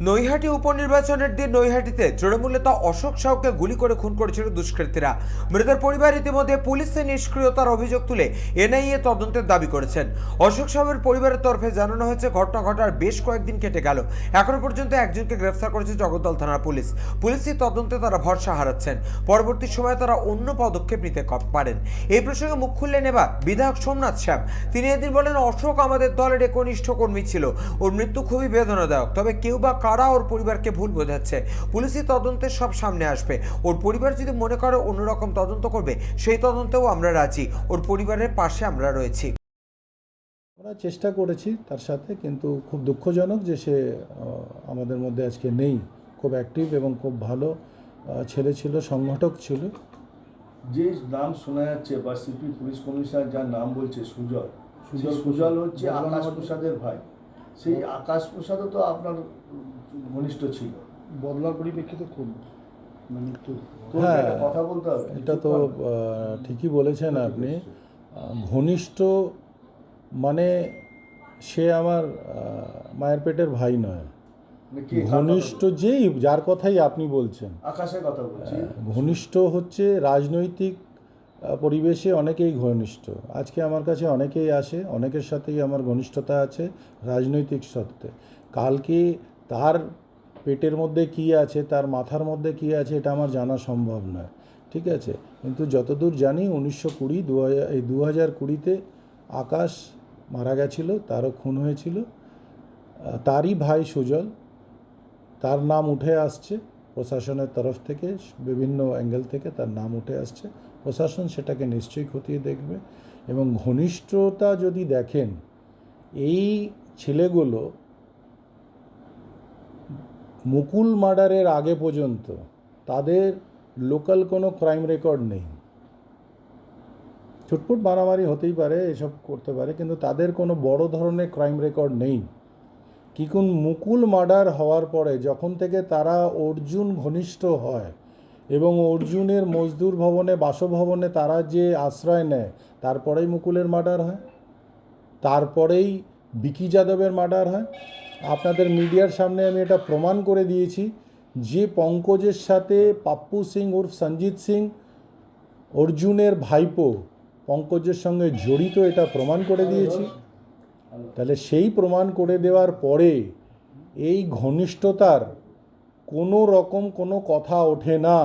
নৈহাটি উপনির্বাচনের দিন নৈহাটিতে তৃণমূল নেতা অশোক সাউকে গুলি করে খুন করেছিল দুষ্কৃতীরা। মৃতের পরিবার ইতিমধ্যে পুলিশের নিষ্ক্রিয়তার অভিযোগ তুলে এনআইএ তদন্তের দাবি করেছেন। অশোক সাউয়ের পরিবারের তরফে জানানো হয়েছে, ঘটনা ঘটার বেশ কয়েকদিন কেটে গেল। এখনও পর্যন্ত একজনকে গ্রেফতার করেছে জগদ্দল থানার পুলিশ। পুলিশই তদন্তে তারা ভরসা হারাচ্ছেন। পরবর্তী সময়ে তারা অন্য পদক্ষেপ নিতে পারেন। এই প্রসঙ্গে মুখ খুললেন এবার বিধায়ক সোমনাথ শ্যাম। তিনি এদিন বলেন, অশোক আমাদের দলের একনিষ্ঠ কর্মী ছিল। ওর মৃত্যু খুবই বেদনাদায়ক। তবে কেউ বা কারা ওর পরিবারকে ভুল বোঝাচ্ছে? পুলিশই তদন্তের সব সামনে আসবে। ওর পরিবার যদি মনে করে অন্যরকম তদন্ত করবে সেই তদন্তেও আমরা রাজি। ওর পরিবারের পাশে আমরা রয়েছি। আমরা চেষ্টা করেছি তার সাথে কিন্তু খুব দুঃখজনক যে সে আমাদের মধ্যে আজকে নেই। খুব অ্যাক্টিভ এবং খুব ভালো ছেলে ছিল সংগঠক ছিল। যে নাম শোনা যাচ্ছে বা সিপি পুলিশ কমিশনার যার নাম বলছে সুজল সুজল সুজল হচ্ছে আকাশ প্রসাদের ভাই। সেই আকাশ প্রসাদও তো আপনার ঘনিষ্ঠ ছিল। বদলার পরিপ্রেক্ষিতে খুব মানে হ্যাঁ, কথা বলতে হবে। এটা তো ঠিকই বলেছেন আপনি। ঘনিষ্ঠ মানে সে আমার মায়ের পেটের ভাই নয়। মানে ঘনিষ্ঠ যেই যার কথাই আপনি বলছেন। আকাশের কথা বলছি। ঘনিষ্ঠ হচ্ছে রাজনৈতিক পরিবেশে অনেকেই ঘনিষ্ঠ। আজকে আমার কাছে অনেকেই আসে, অনেকের সাথেই আমার ঘনিষ্ঠতা আছে রাজনৈতিক সত্ত্বে কালকে তার পেটের মধ্যে কি আছে, তার মাথার মধ্যে কি আছে, এটা আমার জানা সম্ভব নয়। ঠিক আছে? কিন্তু যতদূর জানি উনিশশো কুড়ি, দু হাজার এই দু হাজার কুড়িতে আকাশ মারা গেছিল, তারও খুন হয়েছিল। তারই ভাই সুজল, তার নাম উঠে আসছে প্রশাসনের তরফ থেকে, বিভিন্ন অ্যাঙ্গেল থেকে তার নাম উঠে আসছে। প্রশাসন সেটাকে নিশ্চয়ই খতিয়ে দেখবে এবং ঘনিষ্ঠতা যদি দেখেন, এই ছেলেগুলো মুকুল মার্ডারের আগে পর্যন্ত তাদের লোকাল কোনো ক্রাইম রেকর্ড নেই। ছুটপুট মারামারি হতেই পারে, এসব করতে পারে, কিন্তু তাদের কোনো বড় ধরনের ক্রাইম রেকর্ড নেই। কিকুন মুকুল মার্ডার হওয়ার পরে যখন থেকে তারা অর্জুন ঘনিষ্ঠ হয় এবং অর্জুনের মজদুর ভবনে, বাসভবনে তারা যে আশ্রয় নেয়, তারপরেই মুকুলের মার্ডার হয়, তারপরেই বিকি যাদবের মার্ডার হয়। আপনাদের মিডিয়ার সামনে আমি এটা প্রমাণ করে দিয়েছি যে পঙ্কজের সাথে পাপ্পু সিং উর্ফ সঞ্জিত সিং, অর্জুনের ভাইপো পঙ্কজের সঙ্গে জড়িত এটা প্রমাণ করে দিয়েছি। তাহলে সেই প্রমাণ করে দেওয়ার পরে এই ঘনিষ্ঠতার কোনো রকম কোনো কথা ওঠে না।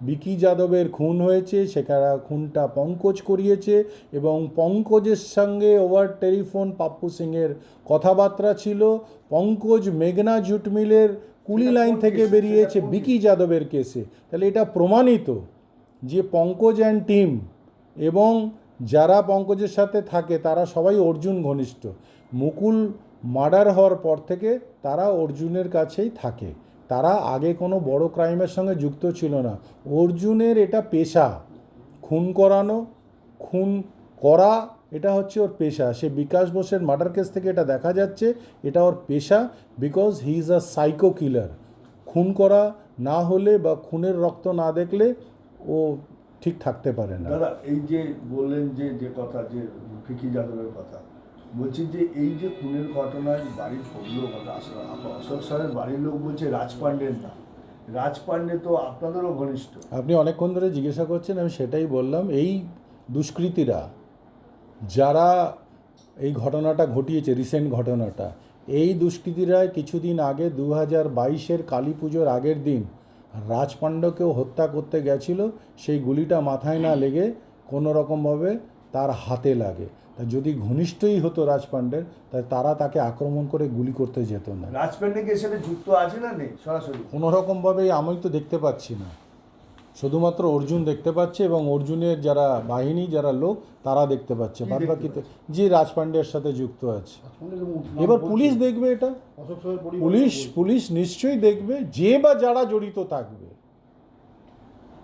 বিকি যাদবের খুন হয়েছে সেখানে খুনটা পঙ্কজ করিয়েছে এবং পঙ্কজের সঙ্গে ওভার টেলিফোন পাপ্পু সিংয়ের কথাবার্তা ছিল। পঙ্কজ মেঘনা জুট মিলের কুলি লাইন থেকে বেরিয়েছে বিকি যাদবের কেসে। তাহলে এটা প্রমাণিত যে পঙ্কজ অ্যান্ড টিম এবং যারা পঙ্কজের সাথে থাকে তারা সবাই অর্জুন ঘনিষ্ঠ। মুকুল মার্ডার হওয়ার পর থেকে তারা অর্জুনের কাছেই থাকে। তারা আগে কোনো বড় ক্রাইমের সঙ্গে যুক্ত ছিল না। অর্জুনের এটা পেশা, খুন করানো, খুন করা, এটা হচ্ছে ওর পেশা। সে বিকাশ বোসের মার্ডার কেস থেকে এটা দেখা যাচ্ছে, এটা ওর পেশা because he is a psycho killer খুন করা না হলে বা খুনের রক্ত না দেখলে ও ঠিক থাকতে পারে না। দাদা, এই যে বললেন যে যে কথা, যে ফিকি যাদবের কথা বলছি যে এই যে খুনের ঘটনায় বাড়ির আসলে অশোক স্যারের বাড়ির লোক বলছে রাজ পাণ্ডের না রাজ পাণ্ডে তো আপনাদেরও ঘনিষ্ঠ। আপনি অনেকক্ষণ ধরে জিজ্ঞাসা করছেন, আমি সেটাই বললাম। এই দুষ্কৃতীরা যারা এই ঘটনাটা ঘটিয়েছে রিসেন্ট ঘটনাটা, এই দুষ্কৃতীরা কিছুদিন আগে দু হাজার বাইশের কালী পুজোর আগের দিন রাজপাণ্ডকেও হত্যা করতে গেছিল। সেই গুলিটা মাথায় না লেগে কোনো রকমভাবে তার হাতে লাগে। তা যদি ঘনিষ্ঠই হতো রাজপাণ্ডের তাহলে তারা তাকে আক্রমণ করে গুলি করতে যেত না। রাজপাণ্ডে কি এর সাথে যুক্ত আছে না নেই সরাসরি? কোনো রকমভাবেই আমি তো দেখতে পাচ্ছি না। শুধুমাত্র অর্জুন দেখতে পাচ্ছে এবং অর্জুনের যারা বাহিনী যারা লোক তারা দেখতে পাচ্ছে। বাদ বাকিতে যে রাজপাণ্ডের সাথে যুক্ত আছে। এবার পুলিশ দেখবে এটা? পুলিশ পুলিশ নিশ্চয়ই দেখবে যে বা যারা জড়িত থাকবে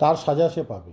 তার সাজা সে পাবে।